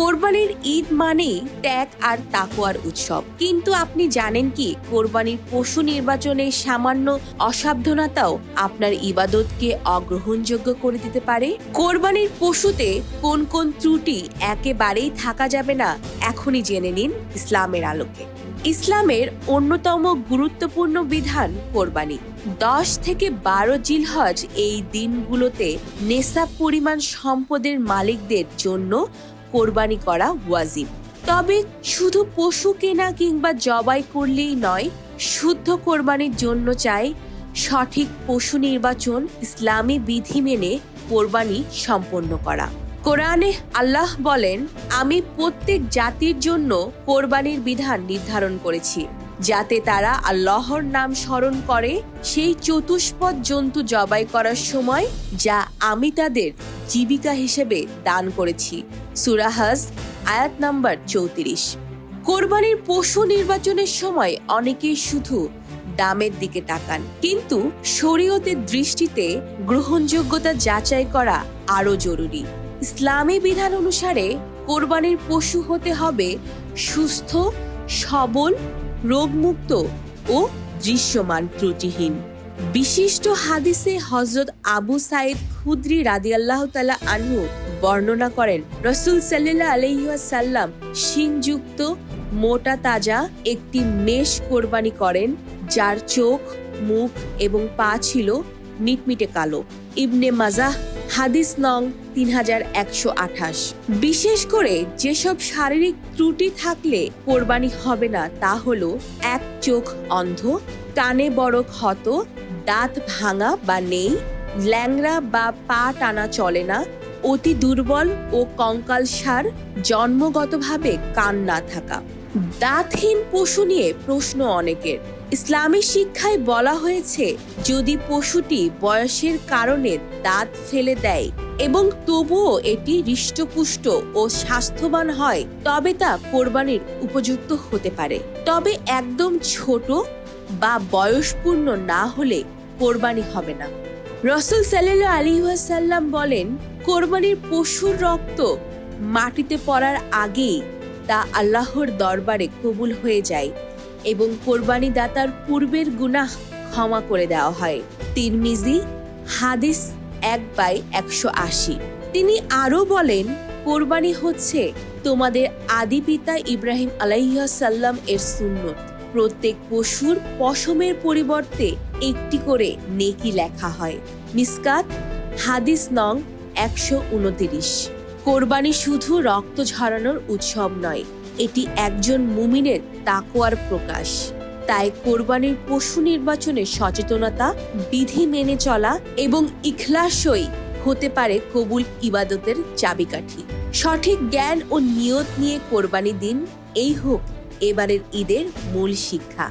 কোরবানির ঈদ মানেই ত্যাগ আর তাকোয়ার উৎসব। কিন্তু আপনি জানেন কি, কোরবানির পশু নির্বাচনে সামান্য অসাবধানতাও আপনার ইবাদতকে অগ্রহণযোগ্য করে দিতে পারে? কোরবানির পশুতে কোন কোন ত্রুটি একেবারেই থাকা যাবে না, এখনই জেনে নিন ইসলামের আলোকে। ইসলামের অন্যতম গুরুত্বপূর্ণ বিধান কোরবানি। দশ থেকে বারো জিলহজ এই দিনগুলোতে নেশা পরিমাণ সম্পদের মালিকদের জন্য কোরবানি করা ওয়াজিব। তবে শুধু পশু কেনা কিংবা জবাই করলেই নয়, শুদ্ধ কোরবানির জন্য চাই সঠিক পশু নির্বাচন, ইসলামী বিধি মেনে কোরবানি সম্পন্ন করা। কোরআনে আল্লাহ বলেন, আমি প্রত্যেক জাতির জন্য কোরবানির বিধান নির্ধারণ করেছি, যাতে তারা আল্লাহর নাম স্মরণ করে সেই চতুষ্পদ জন্তু জবাই করার সময় যা আমি তাদের জীবিকা হিসেবে দান করেছি। সুরাহাজ আয়াত নাম্বার চৌত্রিশ। কোরবানির পশু নির্বাচনের সময় অনেকেই শুধু দামের দিকে তাকান। কিন্তু শরীয়তের দৃষ্টিতে গ্রহণযোগ্যতা যাচাই করা আরও জরুরি। ইসলামী বিধান অনুসারে কোরবানির পশু হতে হবে সুস্থ, সবল, রোগমুক্ত ও দৃশ্যমান ত্রুটিহীন। বিশিষ্ট হাদিসে হজরত আবু সাইদ খুদ্রি রাদিয়াল্লাহ তালা আনহু বর্ণনা করেন, রসুল সাল্লাহ আলহিহাসাল্লাম শিনযুক্ত মোটা তাজা একটি মেষ কোরবানি করেন, যার চোখ, মুখ এবং পা ছিল মিটমিটে কালো। ইবনে মাজাহ, হাদিস নং তিন হাজার একশো আঠাশ। বিশেষ করে যেসব শারীরিক ত্রুটি থাকলে কোরবানি হবে না, তা হলো এক চোখ অন্ধ, কানে বড় ক্ষত দাঁত ভাঙা বা নেই ল্যাংরা বা পা টানা চলে না, অতি দুর্বল ও কঙ্কাল সার জন্মগতভাবে কান না থাকা। দাঁতহীন পশু নিয়ে প্রশ্ন অনেকের। ইসলামী শিক্ষায় বলা হয়েছে, যদি পশুটি বয়সের কারণে দাঁত ফেলে দেয় এবং তবুও এটি হৃষ্টপুষ্ট ও স্বাস্থ্যবান হয়, তবে তা কোরবানির উপযুক্ত হতে পারে। তবে একদম ছোট বা বয়সপূর্ণ না হলে কোরবানি হবে না। রসুল সাল্লাহ আলী ওয়াসাল্লাম বলেন, কোরবানির পশুর রক্ত মাটিতে পড়ার আগেই তা আল্লাহর দরবারে কবুল হয়ে যায় এবং কোরবানি দাতার পূর্বের গুনাহ ক্ষমা করে দেওয়া হয়। তিরমিজি, হাদিস এক বাই একশো আশি। তিনি আরও বলেন, কোরবানি হচ্ছে তোমাদের আদি পিতা ইব্রাহিম আলাইসাল্লাম এর সুন্নত। প্রত্যেক পশুর পশমের পরিবর্তে একটি করে নেকি লেখা হয়। মিসকাত, হাদিস নং একশো উনতিরিশ। কোরবানি শুধু রক্ত ঝরানোর উৎসব নয়, এটি একজন মুমিনের তাকোয়ার প্রকাশ। তাই কোরবানির পশু নির্বাচনে সচেতনতা, বিধি মেনে চলা এবং ইখলাসই হতে পারে কবুল ইবাদতের চাবিকাঠি। সঠিক জ্ঞান ও নিয়ত নিয়ে কোরবানি দিন, এই হোক। এবারের ঈদের মূল শিক্ষা।